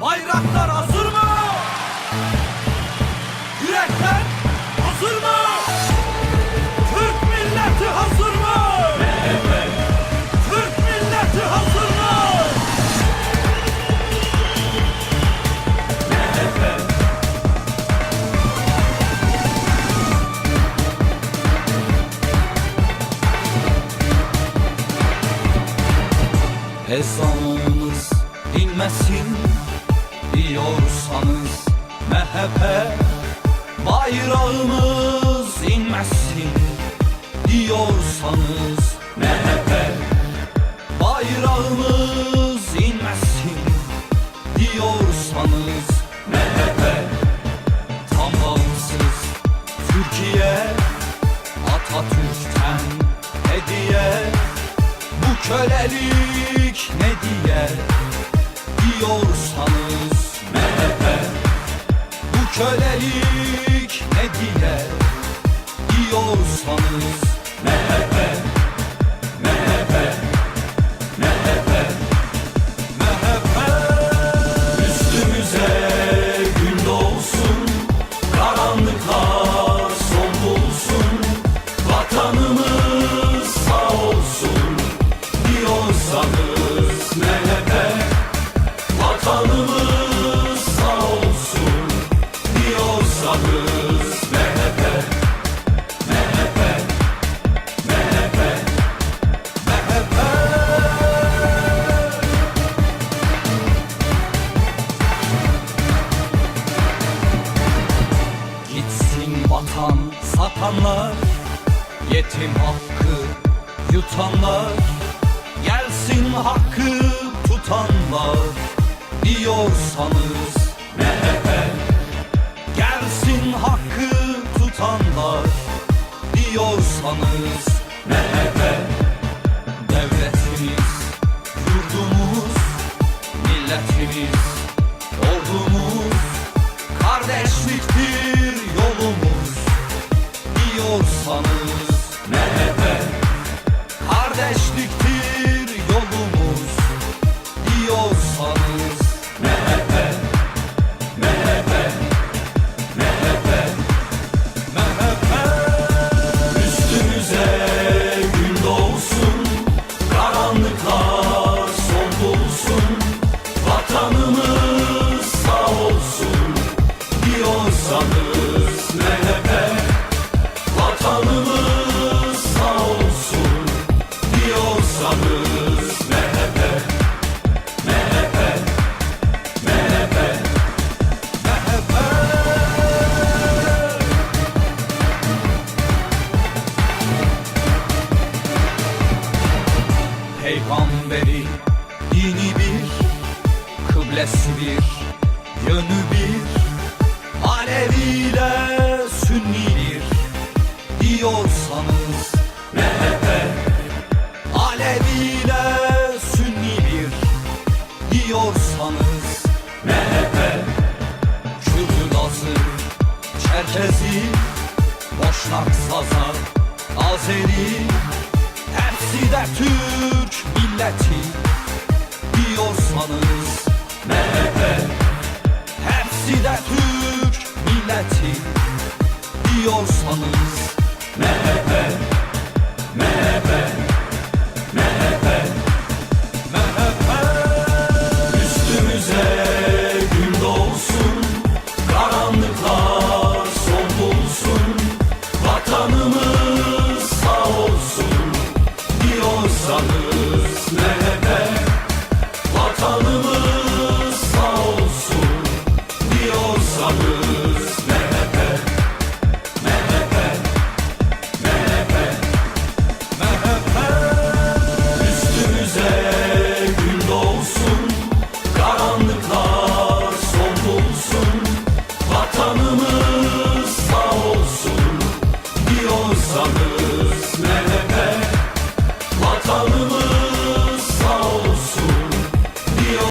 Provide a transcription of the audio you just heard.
Bayraklar hazır mı? Yürekler hazır mı? Türk milleti hazır mı? Türk milleti hazır mı? Ezanımız dinmesin diyorsanız MHP Bayrağımız inmesin diyorsanız MHP Bayrağımız inmesin diyorsanız MHP Tam bağımsız Türkiye Atatürk'ten hediye bu kölelik ne diye? Diyorsanız Yetim hakkı yutanlar Gelsin hakkı tutanlar. Diyorsanız MHP Gelsin hakkı tutanlar. Diyorsanız MHP Devletimiz, yurdumuz, milletimiz, ordumuz Kardeşliktir yolumuz. Diyorsanız Kardeşliktir yolumuz diyorsanız. MHP MHP MHP MHP Üstümüze gün doğsun Karanlıklar son bulsun. Vatanımız sağ olsun diyorsanız. MHP Peygamberi dini bir Kıblesi bir Yönü bir. Aleviyle Sünni bir Diyorsanız MHP Aleviyle Sünni bir Diyorsanız MHP Kürdü Lazı Çerkezi Boşnak Zaza Azeri Hepsi de Türk milleti. Diyorsanız MHP Hepsi de Türk milleti. Diyorsanız MHP Allah'ım